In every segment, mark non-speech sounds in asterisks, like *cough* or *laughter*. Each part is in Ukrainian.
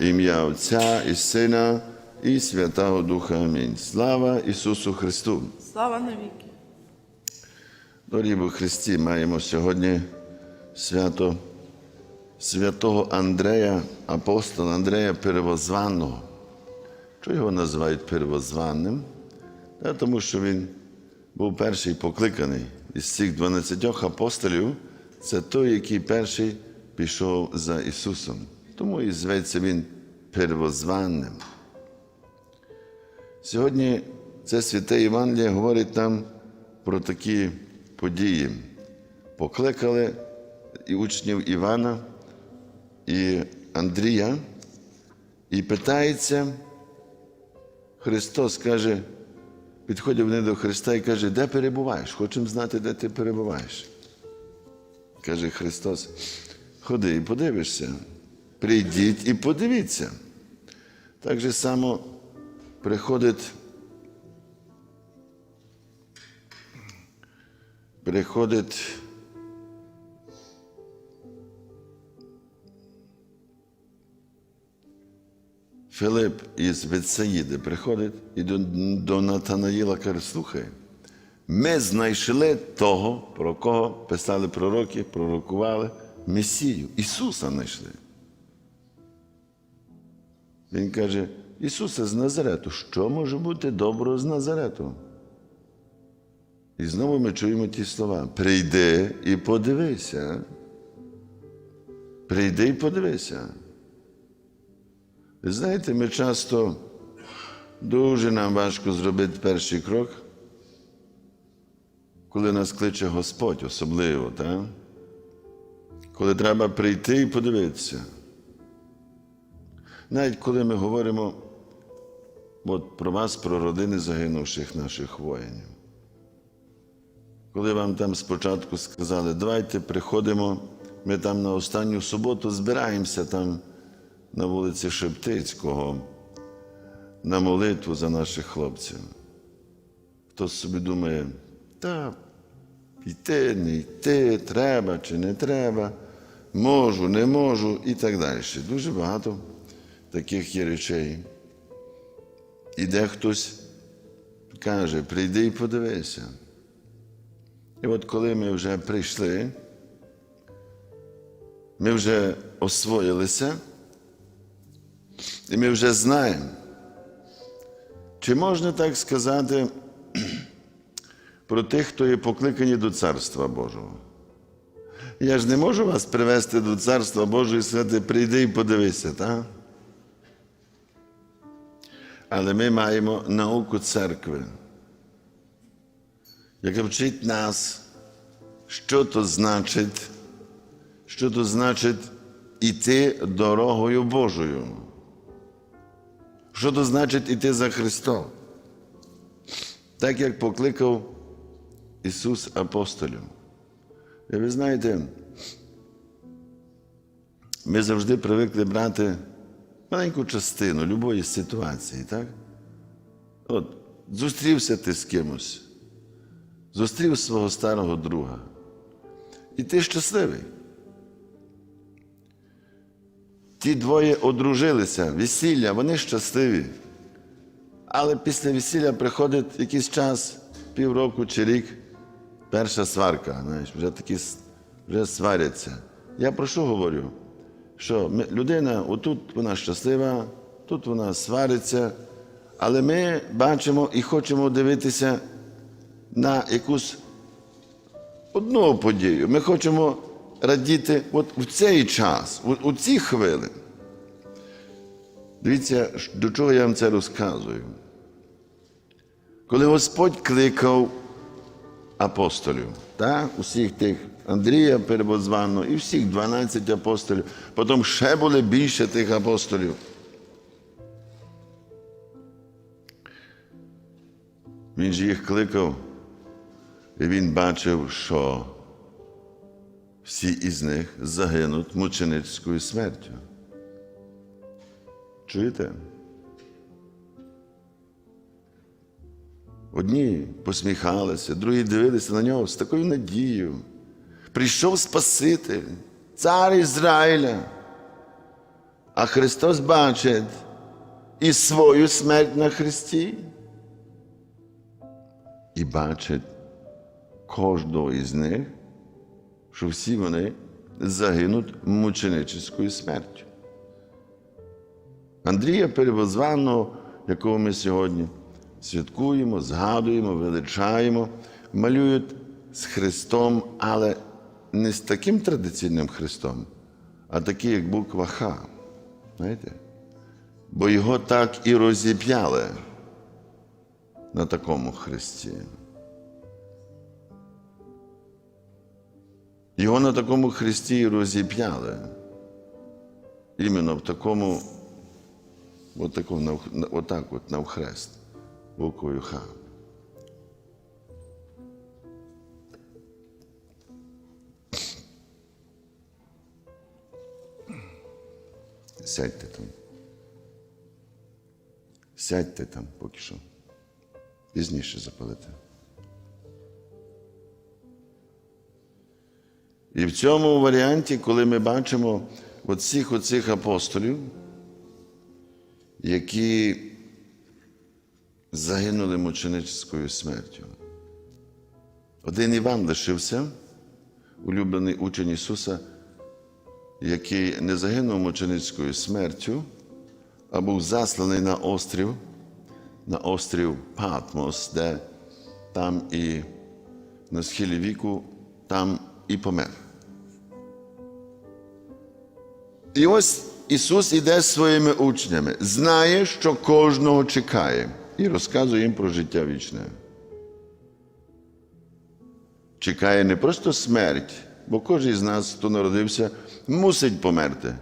Ім'я Отця і Сина і Святого Духа. Амінь. Слава Ісусу Христу! Слава навіки. Дорогі в Христі, маємо сьогодні свято святого Андрея, апостола Андрея Перевозванного. Чого його називають Перевозванним? Та тому що він був перший покликаний із цих 12 апостолів. Це той, який перший пішов за Ісусом. Тому і зветься він Первозванним. Сьогодні це святе Євангеліє говорить нам про такі події. Покликали і учнів Івана і Андрія, і питається, Христос каже, підходять вони до Христа і каже, де перебуваєш? Хочемо знати, де ти перебуваєш. Каже Христос, ходи і подивишся, прийдіть і подивіться. Так же само приходить приходить Филип із Вецаїди приходить і до, до Натанаїла каже, слухай, ми знайшли того, про кого писали пророки, пророкували Месію. Ісуса знайшли. Він каже, Ісуса з Назарету, що може бути доброго з Назарету? І знову ми чуємо ті слова: прийди і подивися. Прийди і подивися. Ви знаєте, ми часто дуже нам важко зробити перший крок, коли нас кличе Господь, особливо, так? коли треба прийти і подивитися. Навіть коли ми говоримо от про вас, про родини загинувших наших воїнів. Коли вам там спочатку сказали, давайте приходимо, ми там на останню суботу збираємося там на вулиці Шептицького на молитву за наших хлопців. Хтось собі думає, та йти, не йти, треба чи не треба, можу, не можу і так далі. Дуже багато таких є речей. Іде хтось каже, прийди і подивися. І от коли ми вже прийшли, ми вже освоїлися, і ми вже знаємо, чи можна так сказати *clears throat* про тих, хто є покликані до Царства Божого? Я ж не можу вас привести до Царства Божого і сказати, прийди і подивися, так? Але ми маємо науку церкви яка вчить нас, що то значить, що то значить іти дорогою Божою. Що то значить іти за Христом? Так як покликав Ісус апостолів. І ви знаєте, ми завжди привикли брати маленьку частину любої ситуації, так? От, зустрівся ти з кимось зустрів свого старого друга. І ти щасливий. Ті двоє одружилися, весілля, вони щасливі. Але після весілля приходить якийсь час, півроку чи рік, перша сварка, знаєш, вже такі вже сваряться. Я про що говорю? Що людина, отут вона щаслива, тут вона свариться, але ми бачимо і хочемо дивитися на якусь одну подію. Ми хочемо радіти от в цей час, у, ці хвилини. Дивіться, до чого я вам це розказую. Коли Господь кликав апостолів, так? усіх тих Андрія Перевозваного і всіх 12 апостолів, потім ще були більше тих апостолів. Він же їх кликав. І він бачив, що всі із них загинуть мученицькою смертю. Чуєте? Одні посміхалися, другі дивилися на нього з такою надією. Прийшов Спаситель, цар Ізраїля. А Христос бачить і свою смерть на Христі, і бачить кожного із них, що всі вони загинуть мученическою смертю. Андрія Перевозваного, якого ми сьогодні святкуємо, згадуємо, величаємо, малюють з Христом, але не з таким традиційним Христом, а такий, як буква Х. Знаєте? Бо його так і розіп'яли на такому Христі. Його на такому Христі і розіп'яли. Іменно в такому, от отак от навхрест, буквою Х. Сядьте там. Сядьте там поки що. Пізніше запалите. І в цьому варіанті, коли ми бачимо оцих оцих апостолів, які загинули мученическою смертю. Один Іван лишився, улюблений учень Ісуса, який не загинув мученицькою смертю, а був засланий на острів, на острів Патмос, де там і на схилі віку, там і помер. І ось Ісус іде з своїми учнями, знає, що кожного чекає, і розказує їм про життя вічне. Чекає не просто смерть, бо кожен з нас, хто народився, мусить померти.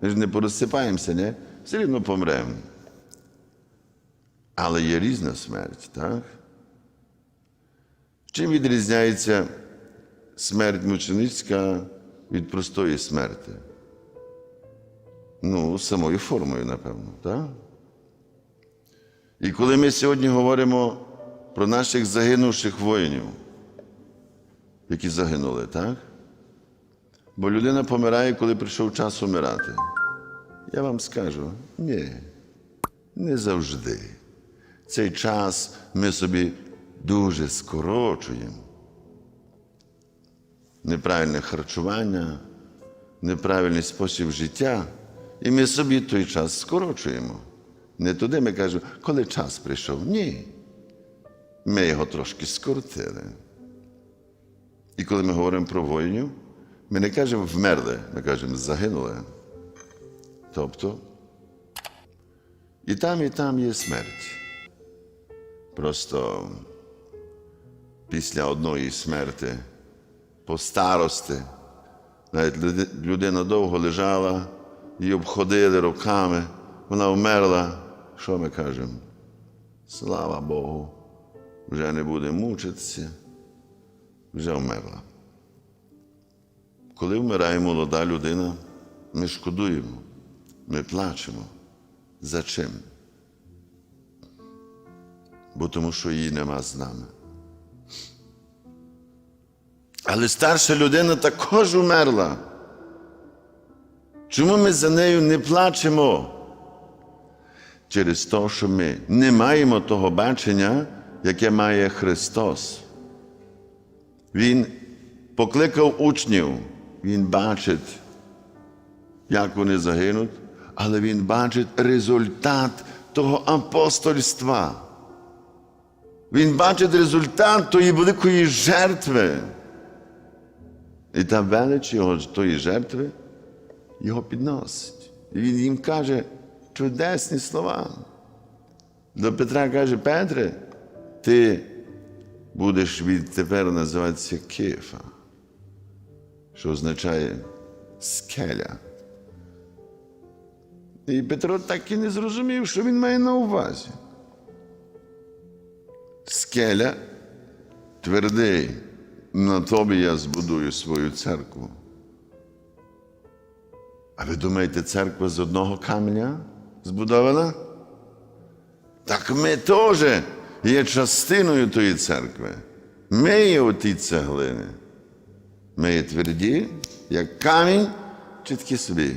Ми ж не порозсипаємося, не? Все рівно помремо. Але є різна смерть, так? Чим відрізняється смерть мученицька від простої смерті? Ну, самою формою, напевно, так? І коли ми сьогодні говоримо про наших загинувших воїнів, які загинули, так? Бо людина помирає, коли прийшов час умирати. Я вам скажу, ні, не завжди. Цей час ми собі дуже скорочуємо. Неправильне харчування, неправильний спосіб життя, і ми собі той час скорочуємо. Не туди ми кажемо, коли час прийшов. Ні. Ми його трошки скоротили. І коли ми говоримо про воїнів, ми не кажемо вмерли, ми кажемо загинули. Тобто, і там, і там є смерть. Просто після одної смерти, по старости, навіть людина довго лежала, її обходили руками, вона вмерла. Що ми кажемо? Слава Богу, вже не буде мучитися, вже вмерла. Коли вмирає молода людина, ми шкодуємо, ми плачемо. За чим? Бо тому що її нема з нами. Але старша людина також умерла. Чому ми за нею не плачемо? Через те, що ми не маємо того бачення, яке має Христос. Він покликав учнів, Він бачить, як вони загинуть, але Він бачить результат того апостольства. Він бачить результат тої великої жертви. І та велич його тої жертви його підносить. І він їм каже чудесні слова. До Петра каже, Петре, ти будеш відтепер називатися Кефа, що означає скеля. І Петро так і не зрозумів, що він має на увазі. Скеля твердий, на тобі я збудую свою церкву. А ви думаєте, церква з одного каменя збудована? Так ми теж є частиною тої церкви. Ми є у тій цеглини. Ми є тверді, як камінь, чи такі собі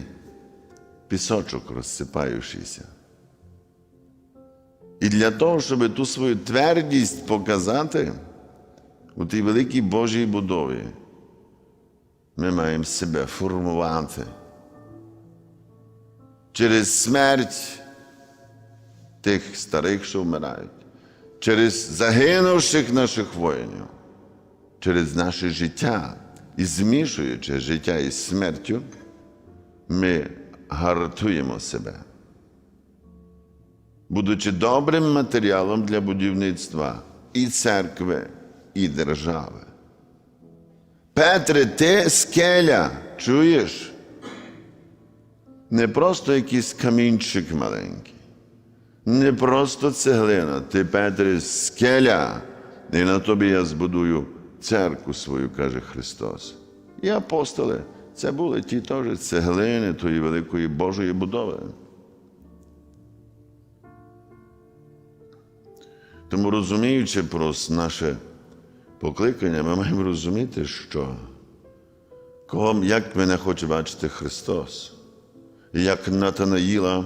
пісочок розсипаючийся. І для того, щоб ту свою твердість показати у тій великій Божій будові, ми маємо себе формувати через смерть тих старих, що вмирають, через загинувших наших воїнів, через наше життя і змішуючи життя із смертю, ми гартуємо себе, будучи добрим матеріалом для будівництва і церкви, і держави. Петре, ти скеля, чуєш? Не просто якийсь камінчик маленький, не просто цеглина, ти Петре, скеля, і на тобі я збудую церкву свою, каже Христос. І апостоли, це були ті теж цеглини тої великої Божої будови. Тому розуміючи про наше покликання, ми маємо розуміти, що кого, як мене хоче бачити Христос, як Натанаїла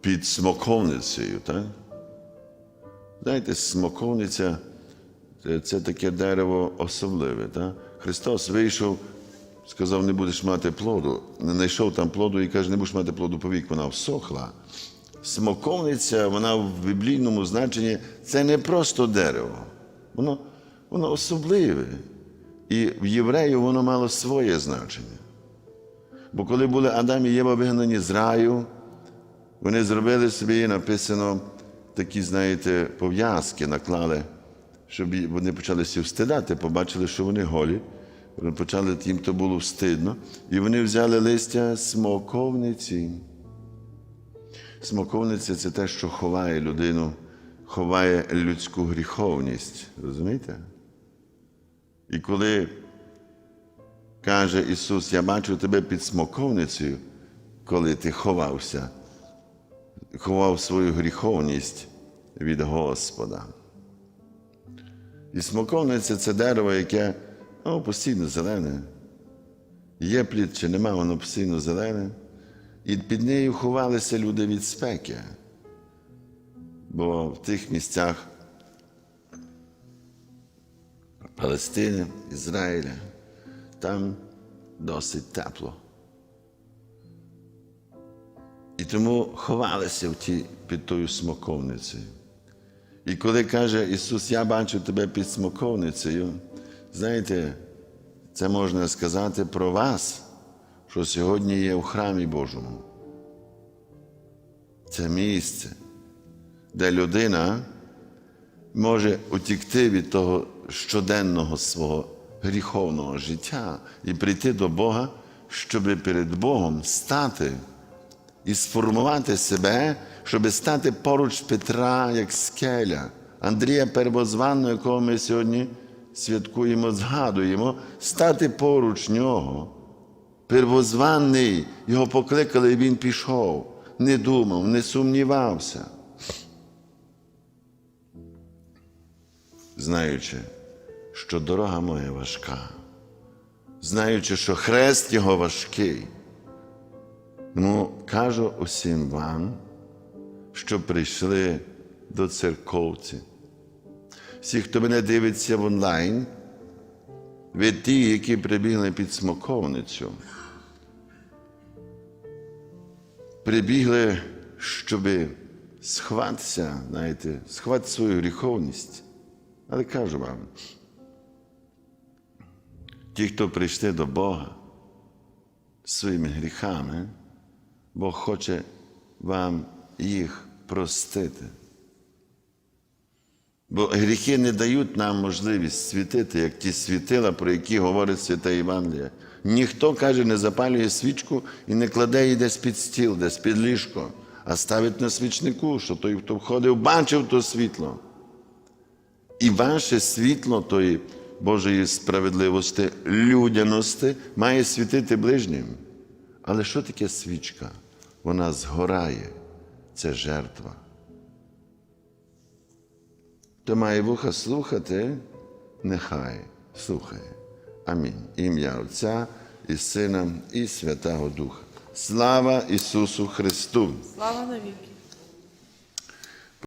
під смоковницею. Так? Знаєте, смоковниця це, таке дерево особливе. Так? Христос вийшов, сказав, не будеш мати плоду. Не знайшов там плоду і каже, не будеш мати плоду повік, вона всохла. Смоковниця, вона в біблійному значенні це не просто дерево, воно, воно особливе. І в єврею воно мало своє значення. Бо коли були Адам і Єва вигнані з раю, вони зробили собі, написано, такі, знаєте, пов'язки наклали, щоб вони почалися встидати, побачили, що вони голі. Вони почали, їм то було встидно. І вони взяли листя смоковниці. Смоковниця це те, що ховає людину, ховає людську гріховність. Розумієте? І коли каже Ісус, я бачу тебе під смоковницею, коли ти ховався, ховав свою гріховність від Господа. І смоковниця це дерево, яке ну, постійно зелене. Є плід чи нема, воно постійно зелене. І під нею ховалися люди від спеки. Бо в тих місцях Палестини, Ізраїля, там досить тепло. І тому ховалися в ті, під тою смоковницею. І коли каже Ісус, я бачу тебе під смоковницею, знаєте, це можна сказати про вас, що сьогодні є в храмі Божому. Це місце, де людина може утікти від того щоденного свого гріховного життя і прийти до Бога, щоб перед Богом стати і сформувати себе, щоб стати поруч Петра як скеля, Андрія Первозванного, якого ми сьогодні святкуємо, згадуємо, стати поруч нього. Первозваний, його покликали, і він пішов, не думав, не сумнівався. Знаючи, що дорога моя важка, знаючи, що хрест його важкий. Тому кажу усім вам, що прийшли до церковці. Всі, хто мене дивиться в онлайн, ви ті, які прибігли під смоковницю, прибігли, щоб схватися, знаєте, схвати свою гріховність. Але кажу вам, ті, хто прийшли до Бога своїми гріхами, Бог хоче вам їх простити. Бо гріхи не дають нам можливість світити, як ті світила, про які говорить Свята Євангелія. Ніхто, каже, не запалює свічку і не кладе її десь під стіл, десь під ліжко, а ставить на свічнику, що той, хто входив, бачив то світло. І ваше світло тої Божої справедливості, людяності має світити ближнім. Але що таке свічка? Вона згорає, це жертва. Хто має вуха слухати, нехай слухає. Амінь. Ім'я Отця і Сина, і Святого Духа. Слава Ісусу Христу! Слава навіки!